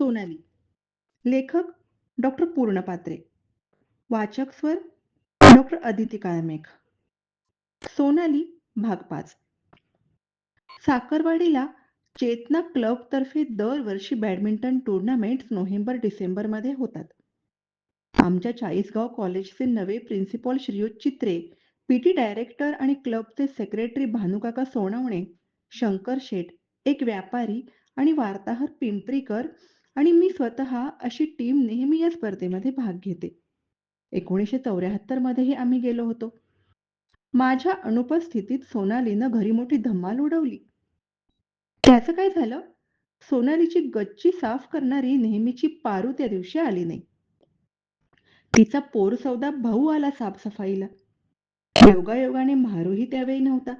सोनाली. लेखक डॉक्टर पूर्ण पात्रे वाचक स्वर डॉक्टर अदिती काळमेघ. सोनाली भाग पाच. साखरवाडीला चेतना क्लब तर्फे दरवर्षी बॅडमिंटन टुर्नामेंट नोव्हेंबर डिसेंबरमध्ये होतात. आमच्या चाळीसगाव कॉलेजचे नवे principal Shriyut Chitre PT director आणि क्लबचे सेक्रेटरी भानुकाका सोनवणे शंकर शेठ एक व्यापारी आणि वार्ताहर पिंपरीकर आणि मी स्वतः अशी टीम नेहमी या स्पर्धेमध्ये भाग घेते. एकोणीसशे चौऱ्याहत्तर मध्येही आम्ही गेलो होतो. माझ्या अनुपस्थितीत सोनालीनं घरी मोठी धम्माल उडवली. त्याचं काय झालं? सोनालीची गच्ची साफ करणारी नेहमीची पारू त्या दिवशी आली नाही. तिचा पोर सौदा भाऊ आला साफसफाईला. योगायोगाने मारूही त्यावेळी नव्हता.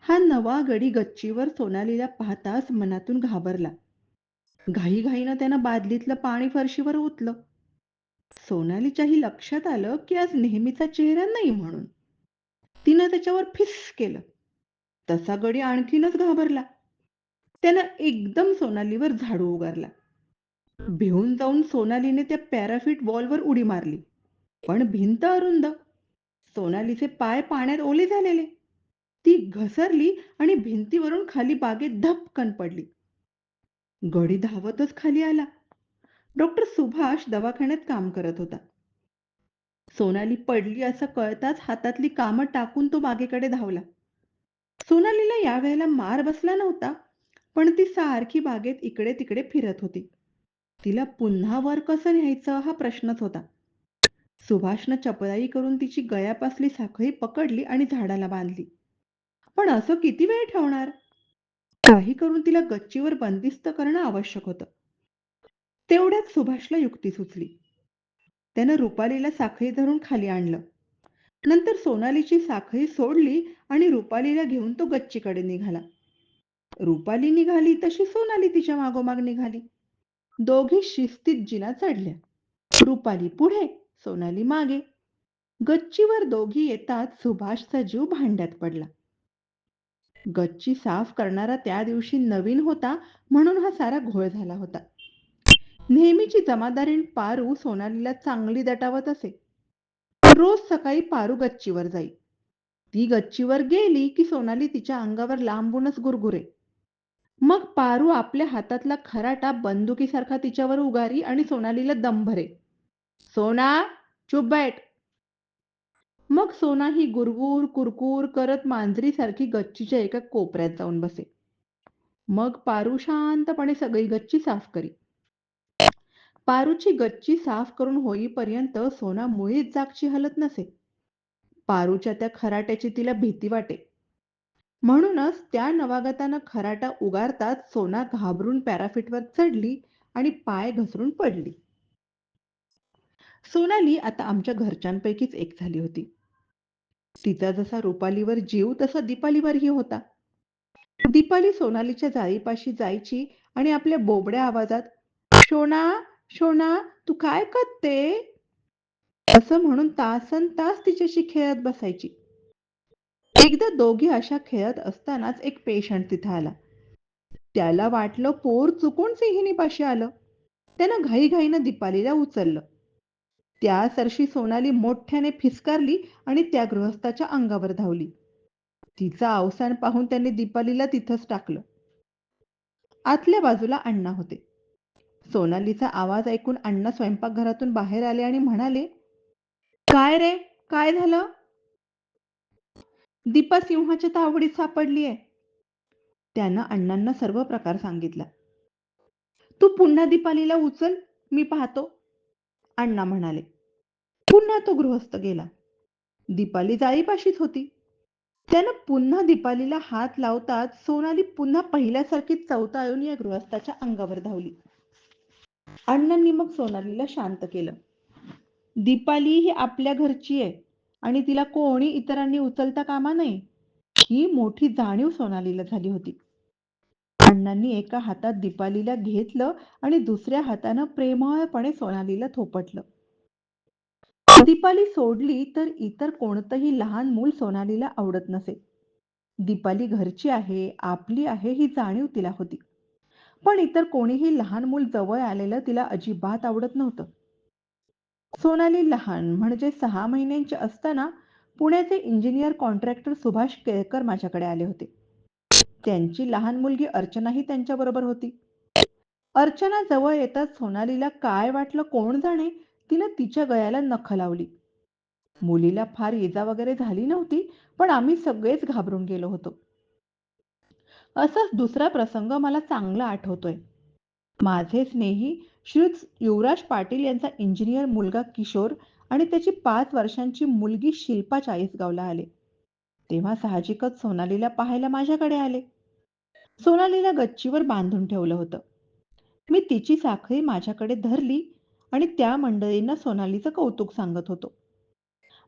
हा नवा गडी गच्चीवर सोनालीला पाहताच मनातून घाबरला. घाईघाईनं त्यानं बादलीतलं पाणी फरशीवर ओतलं. सोनालीच्याही लक्षात आलं की आज नेहमीचा चेहरा नाही म्हणून. तिनं त्याच्यावर फिस केलं. तसा गडी आणखीनच घाबरला. त्यानं एकदम सोनालीवर झाडू उगारला. भिवून जाऊन सोनालीने त्या पॅराफिट वॉलवर उडी मारली. पण भिंत अरुंद. सोनालीचे पाय पाण्यात ओले झालेले. ती घसरली आणि भिंतीवरून खाली बागेत धपकन पडली. गडी धावतच खाली आला. डॉक्टर सुभाष दवाखान्यात काम करत होता. सोनाली पडली असं कळताच हातातली कामं टाकून तो बागेकडे धावला. सोनालीला यावेळेला मार बसला नव्हता पण ती सारखी बागेत इकडे तिकडे फिरत होती. तिला पुन्हा वर कसं न्यायचं हा प्रश्नच होता. सुभाषनं चपळाई करून तिची गयापासली साखळी पकडली आणि झाडाला बांधली. पण असं किती वेळ ठेवणार? काही करून तिला गच्चीवर बंदिस्त करणं आवश्यक होतं. तेवढ्यात सुभाषला युक्ती सुचली. त्यानं रुपालीला साखळी धरून खाली आणलं. नंतर सोनालीची साखळी सोडली आणि रुपालीला घेऊन तो गच्चीकडे निघाला. रुपाली निघाली तशी सोनाली तिच्या मागोमाग निघाली. दोघी शिस्तीत जिना चढल्या. रुपाली पुढे सोनाली मागे. गच्चीवर दोघी येतात सुभाषचा जीव भांड्यात पडला. गच्ची साफ करणारा त्या दिवशी नवीन होता म्हणून हा सारा घोळ झाला होता. नेहमीची जमादारीण पारू सोनालीला चांगली दटावत असे. रोज सकाळी पारू गच्चीवर जाई. ती गच्चीवर गेली की सोनाली तिच्या अंगावर लांबूनच गुरगुरे. मग पारू आपल्या हातातला खराटा बंदुकीसारखा तिच्यावर उगारी आणि सोनालीला दम भरे. सोना चुप बैठ. मग सोना ही गुरगुर कुरकुर करत मांजरीसारखी गच्चीच्या एका कोपऱ्यात जाऊन बसे. मग पारू शांतपणे सगळी गच्ची साफ करी. पारूची गच्ची साफ करून होईपर्यंत सोना मुळीच जागची हलत नसे. पारूच्या त्या खराट्याची तिला भीती वाटे. म्हणूनच त्या नवागतानं खराटा उगारताच सोना घाबरून पॅराफिटवर चढली आणि पाय घसरून पडली. सोनाली आता आमच्या घरच्यांपैकीच एक झाली होती. तिचा जसा रुपालीवर जीव तसा दीपालीवरही होता. दीपाली सोनालीच्या जाळीपाशी जायची आणि आपल्या बोबड्या आवाजात शोना शोना तू काय करते? असं म्हणून तासन तास तिच्याशी खेळत बसायची. एकदा दोघी अशा खेळत असतानाच एक पेशंट तिथं आला. त्याला वाटलं पोर चुकून सिंहिणीपाशी आलं. त्यानं घाईघाईनं दीपालीला उचललं. त्या सरशी सोनाली मोठ्याने फिसकारली आणि त्या गृहस्थाच्या अंगावर धावली. तिचा अवसान पाहून त्यांनी दीपालीला तिथंच टाकलं. आतल्या बाजूला अण्णा होते. सोनालीचा आवाज ऐकून अण्णा स्वयंपाकघरातून बाहेर आले आणि म्हणाले काय रे? काय झालं? दीपा सिंहाच्या तावडीत आहे त्यानं अण्णांना सर्व प्रकार सांगितला. तू पुन्हा दीपालीला उचल मी पाहतो. अण्णा म्हणाले. पुन्हा तो गृहस्थ गेला. दीपाली जाळीपाशीच होती. त्यानं पुन्हा दीपालीला हात लावताच सोनाली पुन्हा पहिल्यासारखी चौथा येऊन या गृहस्थाच्या अंगावर धावली. अण्णांनी मग सोनालीला शांत केलं. दीपाली ही आपल्या घरची आहे आणि तिला कोणी इतरांनी उचलता कामा नये. ही मोठी जाणीव सोनालीला झाली होती. अण्णांनी एका हातात दीपालीला घेतलं आणि दुसऱ्या हातानं प्रेमळपणे सोनालीला थोपटलं दीपाली सोडली तर इतर कोणतंही लहान मूल सोनालीला आवडत नसे दीपाली घरची आहे आपली आहे ही जाणीव तिला होती पण इतर कोणीही लहान मूल जवळ आलेलं तिला अजिबात आवडत नव्हतं. सोनाली लहान म्हणजे सहा महिन्यांची असताना पुण्याचे इंजिनियर कॉन्ट्रॅक्टर सुभाष केळकर माझ्याकडे आले होते. त्यांची लहान मुलगी अर्चनाही त्यांच्याबरोबर होती. अर्चना जवळ येताच सोनालीला काय वाटलं कोण जाणे तिनं तिच्या गळ्याला नख लावली. मुलीला फार इजा वगैरे झाली नव्हती पण आम्ही सगळेच घाबरून गेलो होतो. असाच दुसरा प्रसंग मला चांगला आठवतोय. माझे स्नेही श्रीयुत युवराज पाटील यांचा इंजिनियर मुलगा किशोर आणि त्याची पाच वर्षांची मुलगी शिल्पा चाळीसगावला आले. तेव्हा साहजिकच सोनालीला पाहायला माझ्याकडे आले. सोनालीला गच्चीवर बांधून ठेवलं होतं. मी तिची साखळी माझ्याकडे धरली आणि त्या मंडळींना सोनालीचं कौतुक सांगत होतो.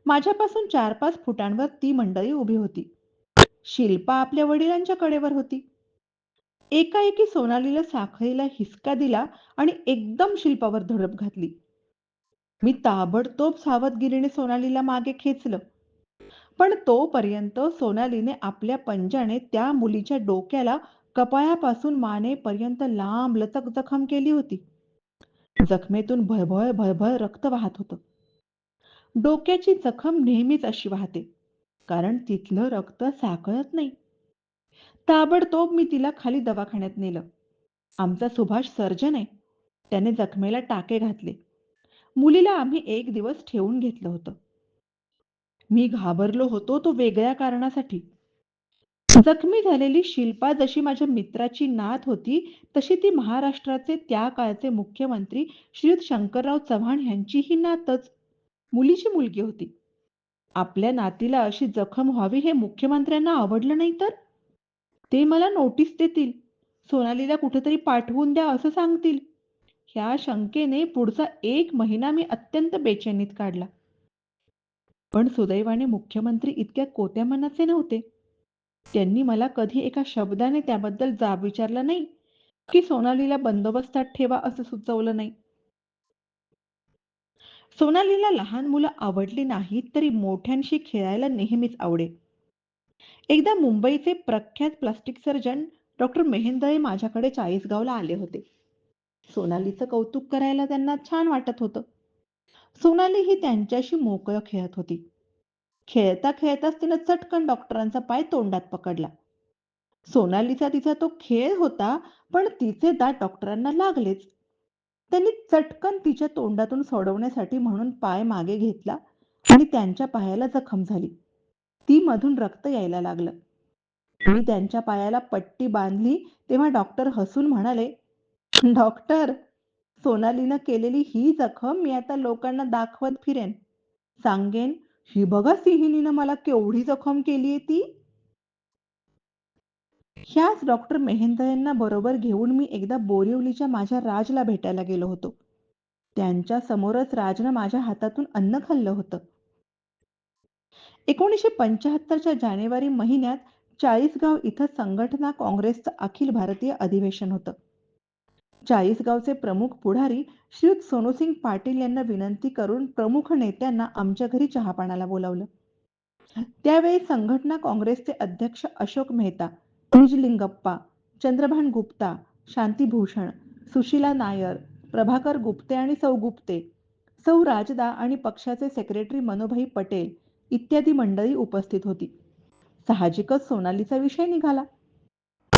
माझ्यापासून चार पाच फुटांवर ती मंडळी उभी होती. शिल्पा आपल्या वडिलांच्या कडेवर होती. एकाएकी सोनालीला साखळीला हिसका दिला आणि एकदम शिल्पावर धडप घातली. मी ताबडतोब सावधगिरीने सोनालीला मागे खेचलं. पण तोपर्यंत सोनालीने आपल्या पंजाने त्या मुलीच्या डोक्याला कपाळापासून मानेपर्यंत लांबलचक जखम केली होती. जखमेतून भळभळ भळभळ रक्त वाहत होतं. डोक्याची जखम नेहमीच अशी वाहते, कारण तिथलं रक्त साकळत नाही. ताबडतोब मी तिला खाली दवाखान्यात नेलं. आमचा सुभाष सर्जन आहे. त्याने जखमेला टाके घातले. मुलीला आम्ही एक दिवस ठेवून घेतलं होतं. मी घाबरलो होतो तो वेगळ्या कारणासाठी. जखमी झालेली शिल्पा जशी माझ्या मित्राची नात होती तशी ती महाराष्ट्राचे त्या काळचे मुख्यमंत्री श्रीयुत शंकरराव चव्हाण यांचीही नातच. मुलीची मुलगी होती. आपल्या नातीला अशी जखम व्हावी हे मुख्यमंत्र्यांना आवडलं नाही तर? ते मला नोटीस देतील. सोनालीला कुठेतरी पाठवून द्या असं सांगतील. ह्या शंकेने पुढचा एक महिना मी अत्यंत बेचैनीत काढला. पण सुदैवाने मुख्यमंत्री इतक्या कोत्या मनाचे नव्हते. त्यांनी मला कधी एका शब्दाने त्याबद्दल जाब विचारला नाही की सोनालीला बंदोबस्तात ठेवा असं सुचवलं नाही. सोनालीला लहान मुलं आवडली नाहीत तरी मोठ्यांशी खेळायला नेहमीच आवडे. एकदा मुंबईचे प्रख्यात प्लास्टिक सर्जन डॉक्टर मेहेंदळे माझ्याकडे चाळीसगावला आले होते. सोनालीचं कौतुक करायला त्यांना छान वाटत होतं. सोनाली ही त्यांच्याशी मोकळं खेळत होती. खेळता खेळताच तिनं चटकन डॉक्टरांचा पाय तोंडात पकडला. सोनालीचा तिचा तो खेळ होता पण तिचे दात डॉक्टरांना लागलेच. त्यांनी चटकन तिच्या तोंडातून सोडवण्यासाठी म्हणून पाय मागे घेतला आणि त्यांच्या पायाला जखम झाली. ती मधून रक्त यायला लागलं. मी त्यांच्या पायाला पट्टी बांधली तेव्हा डॉक्टर हसून म्हणाले, डॉक्टर, सोनालीनं केलेली ही जखम मी आता लोकांना दाखवत फिरेन. सांगेन, ही बघा सिंहिणीनं मला केवढी जखम केलीये ती. ह्याच डॉक्टर मेहेंदळेंना बरोबर घेऊन मी एकदा बोरिवलीच्या माझ्या राजला भेटायला गेलो होतो. त्यांच्या समोरच राजनं माझ्या हातातून अन्न खाल्लं होतं. एकोणीसशे पंच्याहत्तरच्या जानेवारी महिन्यात चाळीसगाव इथं संघटना काँग्रेसचं अखिल भारतीय अधिवेशन होतं. चाळीसगावचे प्रमुख पुढारी श्रीयुत सोनूसिंग पाटील यांना विनंती करून प्रमुख नेत्यांना आमच्या घरी चहापानाला बोलावलं. त्यावेळी संघटना काँग्रेसचे अध्यक्ष अशोक मेहता, निजलिंगप्पा, चंद्रभान गुप्ता, शांतीभूषण सुशीला नायर, प्रभाकर गुप्ते आणि सौ गुप्ते, सौ राजदा आणि पक्षाचे सेक्रेटरी मनोभाई पटेल इत्यादी मंडळी उपस्थित होती. साहजिकच सोनालीचा विषय निघाला.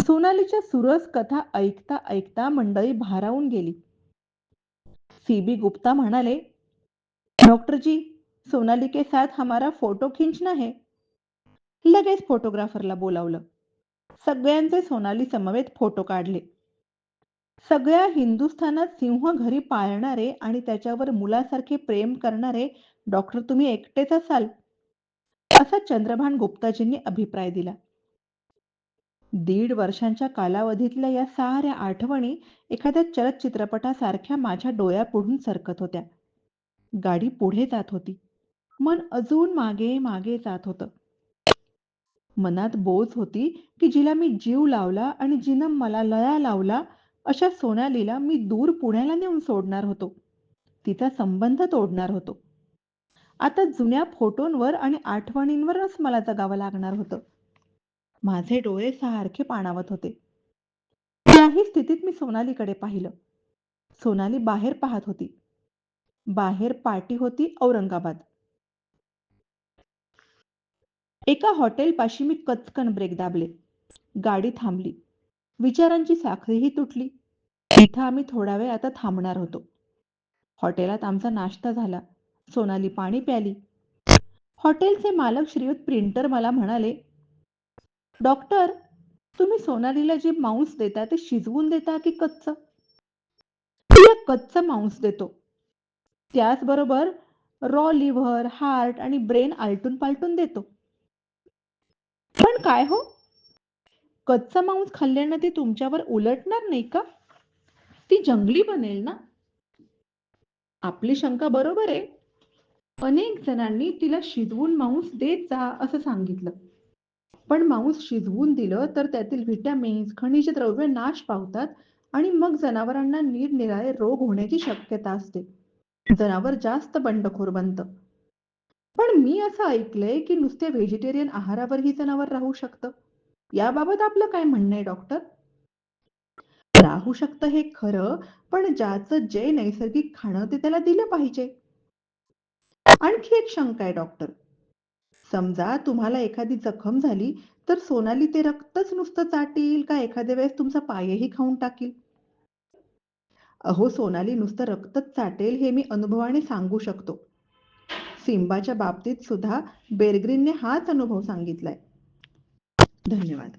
सोनालीच्या सुरस कथा ऐकता ऐकता मंडळी भारावून गेली. सी बी गुप्ता म्हणाले, डॉक्टर जी, सोनाली के साथ हमारा फोटो खिंचना है. लगेच फोटोग्राफरला बोलावलं. सगळ्यांचे सोनाली समवेत फोटो काढले. सगळ्या हिंदुस्थानात सिंह घरी पाळणारे आणि त्याच्यावर मुलासारखे प्रेम करणारे डॉक्टर तुम्ही एकटेच असाल, असा चंद्रभान गुप्ताजींनी अभिप्राय दिला. दीड वर्षांच्या कालावधीतल्या या साऱ्या आठवणी एखाद्या चलचित्रपटासारख्या माझ्या डोळ्यापुढून सरकत होत्या. गाडी पुढे जात होती. मन अजून मागे मागे जात होतं. मनात बोझ होती की जिला मी जीव लावला आणि जिनं मला लया लावला अशा सोनालीला मी दूर पुण्याला नेऊन सोडणार होतो. तिचा संबंध तोडणार होतो. आता जुन्या फोटोंवर आणि आठवणींवरच मला जगावं लागणार होतं. माझे डोळे सारखे पाणावत होते. त्याही स्थितीत मी सोनालीकडे पाहिलं. सोनाली बाहेर पाहत होती. बाहेर पार्टी होती औरंगाबाद. एका हॉटेलपाशी मी कचकन ब्रेक दाबले. गाडी थांबली. विचारांची साखळीही तुटली. तिथं आम्ही थोडा वेळ आता थांबणार होतो. हॉटेलात आमचा नाश्ता झाला. सोनाली पाणी प्याली. हॉटेलचे मालक श्रीयुत प्रिंटर मला म्हणाले डॉक्टर तुम्ही सोनालीला जे मांस देता ते शिजवून देता की कच्च? तिला कच्च मांस देतो. त्याचबरोबर रॉ लिव्हर हार्ट आणि ब्रेन आलटून पालटून देतो. पण काय हो? कच्चा मांस खाल्ल्यानं ती तुमच्यावर उलटणार नाही का? ती जंगली बनेल ना? आपली शंका बरोबर आहे. अनेक जणांनी तिला शिजवून मांस देत जा असं सांगितलं. पण मांस शिजवून दिलं तर त्यातील व्हिटॅमिन्स खनिज द्रव्य नाश पावतात आणि मग जनावरांना निरनिराळे रोग होण्याची शक्यता असते. जनावर जास्त बंडखोर बनतं. पण मी असं ऐकलंय की नुसते व्हेजिटेरियन आहारावरही जनावर राहू शकतं. याबाबत आपलं काय म्हणणं आहे डॉक्टर? राहू शकतं हे खरं पण ज्याचं जे नैसर्गिक खाणं ते त्याला दिलं पाहिजे. आणखी एक शंका आहे डॉक्टर. समजा तुम्हाला एखादी जखम झाली तर सोनाली ते रक्तच नुसतं चाटील का? एखाद्या वेळेस तुमचा पायही खाऊन टाकील. अहो सोनाली नुसतं रक्तच चाटेल हे मी अनुभवाने सांगू शकतो. सिंबाच्या बाबतीत सुद्धा बेरग्रीनने हाच अनुभव सांगितलाय. धन्यवाद.